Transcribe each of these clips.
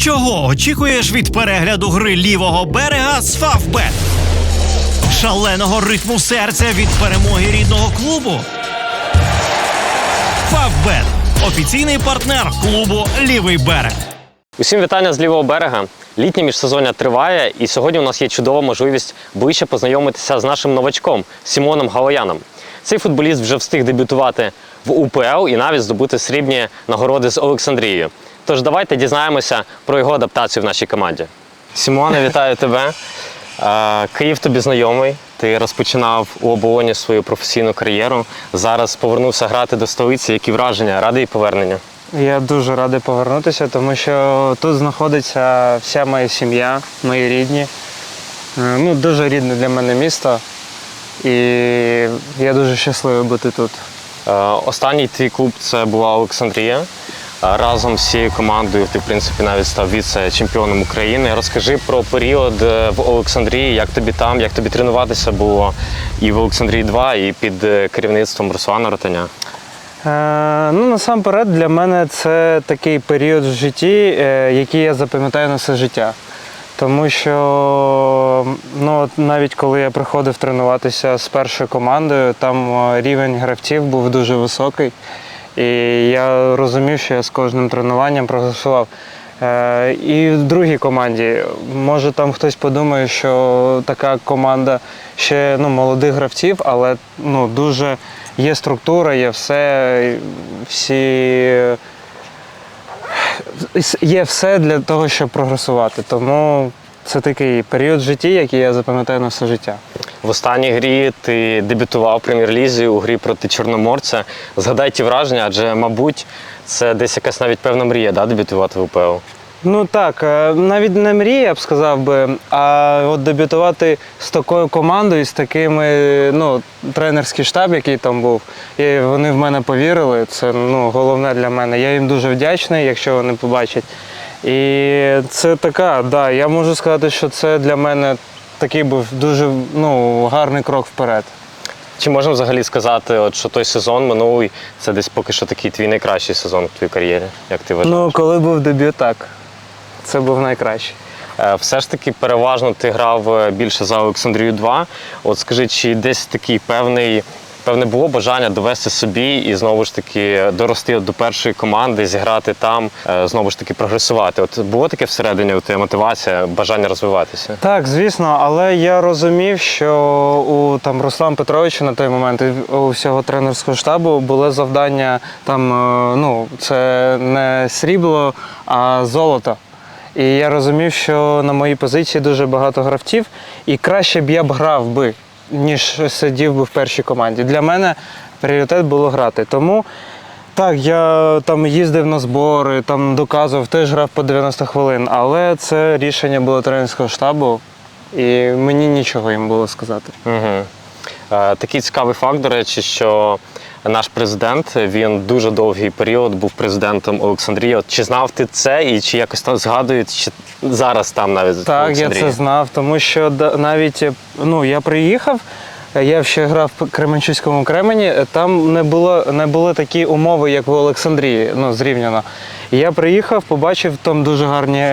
Чого очікуєш від перегляду гри лівого берега з Фавбет? Шаленого ритму серця від перемоги рідного клубу? Фавбет офіційний партнер клубу Лівий берег. Усім вітання з лівого берега. Літнє міжсезоння триває, і сьогодні у нас є чудова можливість ближче познайомитися з нашим новачком Сімоном Галаяном. Цей футболіст вже встиг дебютувати в УПЛ і навіть здобути срібні нагороди з Олександрією. Тож давайте дізнаємося про його адаптацію в нашій команді. Сімоне, вітаю тебе. Київ тобі знайомий. Ти розпочинав у оболоні свою професійну кар'єру. Зараз повернувся грати до столиці. Які враження? Радий поверненню. Я дуже радий повернутися, тому що тут знаходиться вся моя сім'я, мої рідні. Е, Ну, дуже рідне для мене місто. І я дуже щасливий бути тут. Е, Останній твій клуб це була Олександрія. Разом з цією командою ти, в принципі, навіть став віце-чемпіоном України. Розкажи про період е, в Олександрії, як тобі там, як тобі тренуватися було і в Олександрії 2, і під е, керівництвом Руслана Ротаня. Е, ну, насамперед, для мене це такий період в житті, е, який я запам'ятаю на все життя. Тому що ну, навіть коли я приходив тренуватися з першою командою, там е, рівень гравців був дуже високий. І я розумів, що я з кожним тренуванням прогресував. Е, І в другій команді, може там хтось подумає, що така команда ще ну, молодих гравців, але ну, дуже є структура, є все, всі є все для того, щоб прогресувати. Тому це такий період в житті, який я запам'ятаю на все життя. В останній грі ти дебютував в прем'єр-лізі у грі проти Чорноморця. Згадай ті враження, адже, мабуть, це десь якась навіть певна мрія, да, дебютувати в УПЛ. Ну так, е, навіть не мрія, я б сказав би, а от дебютувати з такою командою, з такими, ну, тренерський штаб, який там був, і вони в мене повірили. Це ну, головне для мене. Я їм дуже вдячний, якщо вони побачать. І це така, да, я можу сказати, що це для мене такий був дуже ну, гарний крок вперед. Чи можемо взагалі сказати, от, що той сезон минулий це десь поки що такий твій найкращий сезон в твоїй кар'єрі, як ти вважаєш? Ну, коли був дебют, так. Це був найкращий. Е, Все ж таки, переважно ти грав е, більше за Олександрію 2. От скажи, чи десь такий певний, певне було бажання довести собі і знову ж таки дорости до першої команди, зіграти там, е, знову ж таки прогресувати? От було таке всередині у тебе мотивація, бажання розвиватися? Так, звісно, але я розумів, що у там Руслан Петровича на той момент і у всього тренерського штабу було завдання там, е, ну, це не срібло, а золото. І я розумів, що на моїй позиції дуже багато гравців, і краще б я б грав би, ніж сидів би в першій команді. Для мене пріоритет було грати. Тому так, я там їздив на збори, там доказував, теж грав по 90 хвилин, але це рішення було тренерського штабу, і мені нічого їм було сказати. Угу. Такий цікавий факт, до речі, що наш президент він дуже довгий період був президентом Олександрії. От чи знав ти це і чи якось там згадують, чи зараз там навіть Так, я це знав, тому що навіть ну, я приїхав, я ще грав в Кременчуцькому Кремені, там не було, не були такі умови, як в Олександрії, ну, зрівняно. Я приїхав, побачив там дуже гарні.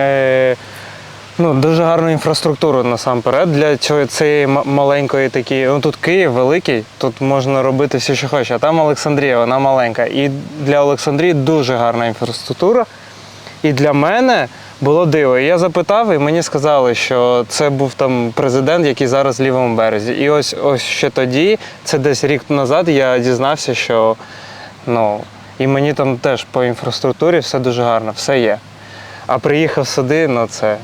Ну, дуже гарну інфраструктуру насамперед для цієї маленької такі. Ну тут Київ великий, тут можна робити все, що хочеш, а там Олександрія, вона маленька. І для Олександрії дуже гарна інфраструктура. І для мене було диво. Я запитав, і мені сказали, що це був там президент, який зараз в лівому березі. І ось ось ще тоді, це десь рік назад, я дізнався, що ну, і мені там теж по інфраструктурі все дуже гарно, все є. А приїхав сюди, ну це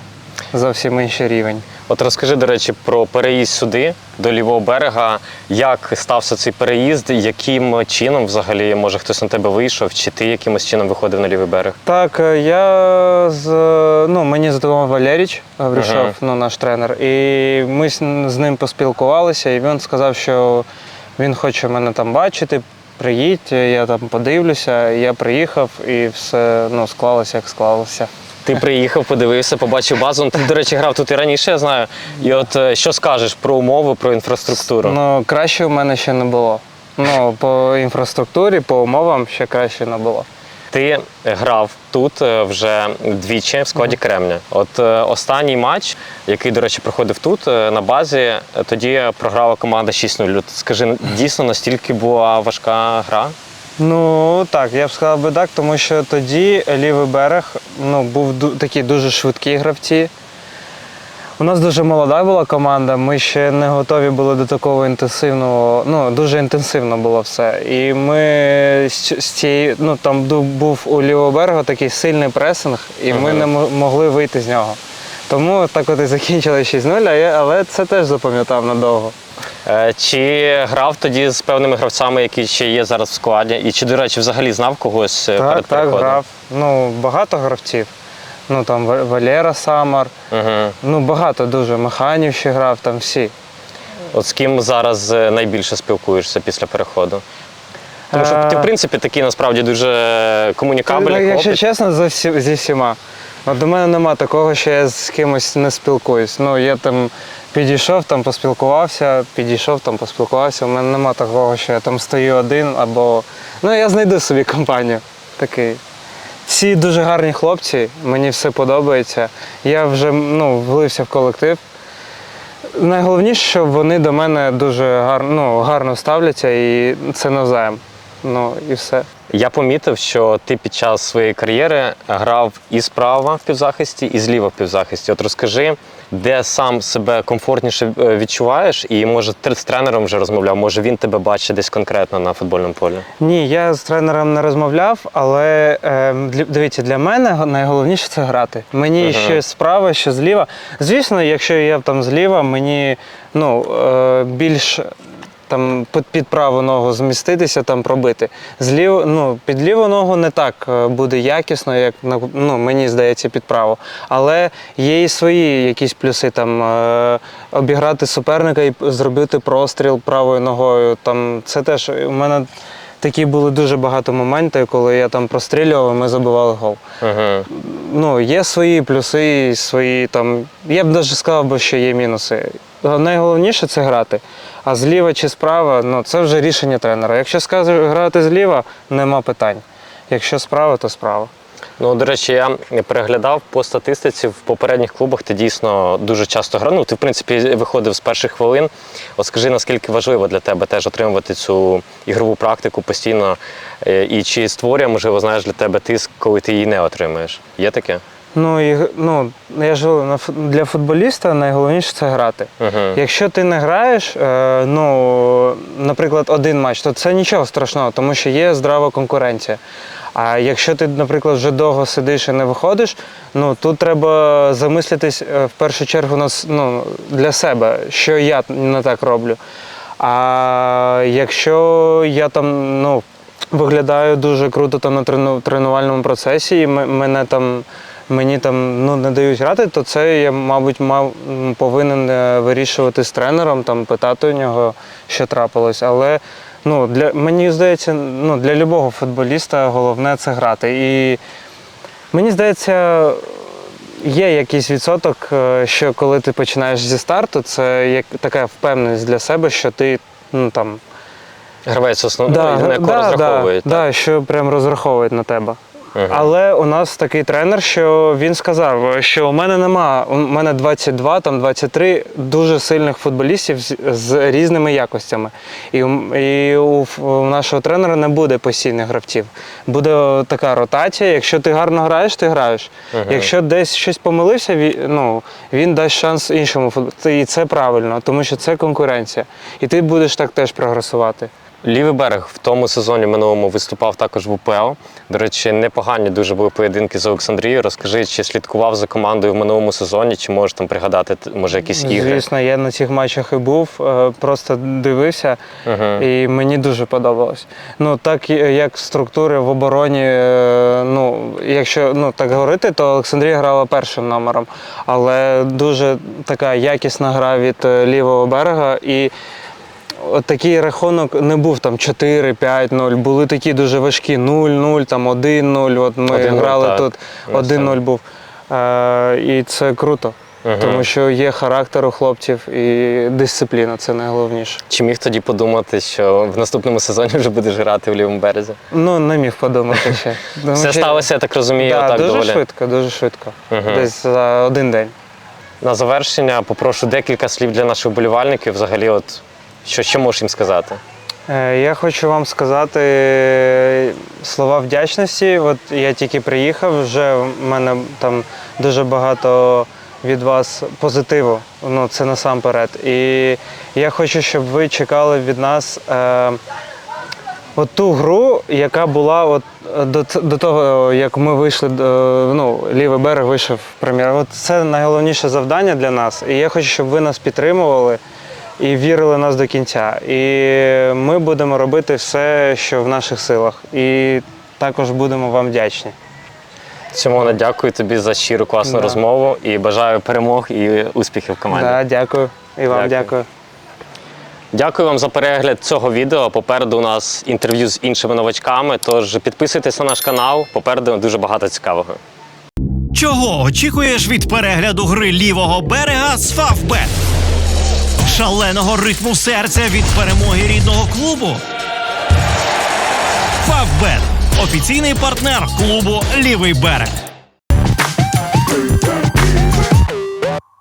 зовсім інший рівень. От розкажи, до речі, про переїзд сюди, до лівого берега. Як стався цей переїзд? Яким чином взагалі може хтось на тебе вийшов, чи ти якимось чином виходив на лівий берег? Так, е, я з ну мені задавав Валеріч Гаврішов, Ага. ну наш тренер, і ми з ним поспілкувалися, і він сказав, що він хоче мене там бачити. Приїдь, я там подивлюся. Я приїхав і все ну, склалося, як склалося. Ти приїхав, подивився, побачив базу. Ну, Ти, до речі, грав тут і раніше, я знаю. І от е, що скажеш про умови, про інфраструктуру? Ну, краще в мене ще не було. Ну, по інфраструктурі, по умовам ще краще не було. Ти грав тут е, вже двічі в складі Кремня. От е, останній матч, який, до речі, проходив тут на базі, тоді програла команда 6-0. Скажи, дійсно настільки була важка гра? Ну так, я б сказав би так, тому що тоді лівий берег ну, був такі дуже швидкі гравці. У нас дуже молода була команда, ми ще не готові були до такого інтенсивного, ну дуже інтенсивно було все. І ми з, цієї, ну там був у лівого берега такий сильний пресинг, і ми не могли вийти з нього. Тому так от і закінчили 6-0, але це теж запам'ятав надовго. Е, Чи грав тоді з певними гравцями, які ще є зараз в складі? І чи, до речі, взагалі знав когось е, Так, перед так, переходом? грав. Ну, багато гравців. Ну там Валера Самар, Угу. ну багато дуже. Механів ще грав, там всі. От з ким зараз е, найбільше спілкуєшся після переходу? Тому що ти, в принципі, такий насправді дуже комунікабельний Ну, Якщо чесно, за всі, зі всіма. От до мене нема такого, що я з кимось не спілкуюсь. Ну, я там підійшов, там поспілкувався, підійшов, там поспілкувався. У мене нема такого, що я там стою один або. Ну, я знайду собі компанію. Такий. Всі дуже гарні хлопці, мені все подобається. Я вже ну, влився в колектив. Найголовніше, що вони до мене дуже гарно, ну, гарно ставляться і це навзаєм. Ну і все. Я помітив, що ти під час своєї кар'єри грав і справа в півзахисті, і зліва в півзахисті. От розкажи, де сам себе комфортніше е, відчуваєш, і може ти з тренером вже розмовляв, може він тебе бачить десь конкретно на футбольному полі. Ні, я з тренером не розмовляв, але е, для- дивіться, для мене найголовніше це грати. Мені Ага. що справа, що зліва. Звісно, якщо я там зліва, мені ну, е, більш там під, під праву ногу зміститися, там пробити. Зліво, ну, під ліву ногу не так е, буде якісно, як ну, мені здається, під праву. Але є і свої якісь плюси, там е, обіграти суперника і зробити простріл правою ногою. Там, це теж у мене такі були дуже багато моментів, коли я там прострілював, і ми забивали гол. Угу. Ну, є свої плюси, свої там. Я б навіть сказав, що є мінуси. Найголовніше це грати. А зліва чи справа, ну це вже рішення тренера. Якщо скаже грати зліва, нема питань. Якщо справа, то справа. Ну, до речі, я переглядав по статистиці в попередніх клубах. Ти дійсно дуже часто грав. Ну, ти, в принципі, виходив з перших хвилин. От скажи, наскільки важливо для тебе теж отримувати цю ігрову практику постійно, е, і чи створює, можливо, знаєш для тебе тиск, коли ти її не отримаєш? Є таке? Ну, і, ну я ж говорю, для футболіста найголовніше це грати. Угу. Якщо ти не граєш, е, ну, наприклад, один матч, то це нічого страшного, тому що є здрава конкуренція. А якщо ти, наприклад, вже довго сидиш і не виходиш, ну тут треба замислитись е, в першу чергу на, ну, для себе, що я не так роблю. А якщо я там ну, виглядаю дуже круто там на трену- тренувальному процесі, і мене там мені там ну, не дають грати, то це я, мабуть, мав повинен е, вирішувати з тренером, там питати у нього, що трапилось. Але ну, для мені здається, ну, для любого футболіста головне це грати. І мені здається, є якийсь відсоток, е, що коли ти починаєш зі старту, це як така впевненість для себе, що ти ну там Гравець основний, на якого розраховують. да, що прям розраховують на тебе. Але у нас такий тренер, що він сказав, що у мене нема, у мене 22, там 23 дуже сильних футболістів з, з різними якостями. І, у- і у, у нашого тренера не буде постійних гравців. Буде така ротація. Якщо ти гарно граєш, ти граєш. Мгм. Якщо десь щось помилився, він, ну, він дасть шанс іншому футболісту. І це правильно, тому що це конкуренція. І ти будеш так теж прогресувати. Лівий берег в тому сезоні минулому виступав також в УПЛ. До речі, непогані дуже були поєдинки з Олександрією. Розкажи, чи слідкував за командою в минулому сезоні, чи можеш там пригадати може якісь ігри? Звісно, я на цих матчах і був, е, просто дивився, Мгм. і мені дуже подобалось. Ну, так і- як структури в обороні, е, ну, якщо ну, так говорити, то Олександрія грала першим номером, але дуже така якісна гра від е, лівого берега. І От такий рахунок не був там 4-5-0, були такі дуже важкі 0-0, там 1-0. От ми 1-0, грали так. тут Ну, 1-0 був. Е, і це круто. тому що є характер у хлопців і дисципліна це найголовніше. Чи міг тоді подумати, що в наступному сезоні вже будеш грати в лівому березі? Ну, не міг подумати ще. Тому Все що- сталося, я так розумію, Да, дуже доволі. швидко, дуже швидко. Мгм. Десь за один день. На завершення попрошу декілька слів для наших вболівальників. Взагалі, от що, що можеш їм сказати? Е, Я хочу вам сказати слова вдячності. От я тільки приїхав, вже в мене там дуже багато від вас позитиву. Ну, це насамперед. І я хочу, щоб ви чекали від нас е, от ту гру, яка була от е, до, до того, як ми вийшли до ну, лівий берег вийшов в прем'єр. От це найголовніше завдання для нас. І я хочу, щоб ви нас підтримували і вірили в нас до кінця. І ми будемо робити все, що в наших силах. І також будемо вам вдячні. Симона, дякую тобі за щиру класну Да. розмову і бажаю перемог і успіхів в команді. Да, дякую. І вам Дякую. дякую. Дякую вам за перегляд цього відео. Попереду у нас інтерв'ю з іншими новачками. Тож підписуйтесь на наш канал. Попереду дуже багато цікавого. Чого очікуєш від перегляду гри лівого берега з Фавбет? Шаленого ритму серця від перемоги рідного клубу? Фавбет офіційний партнер клубу Лівий берег.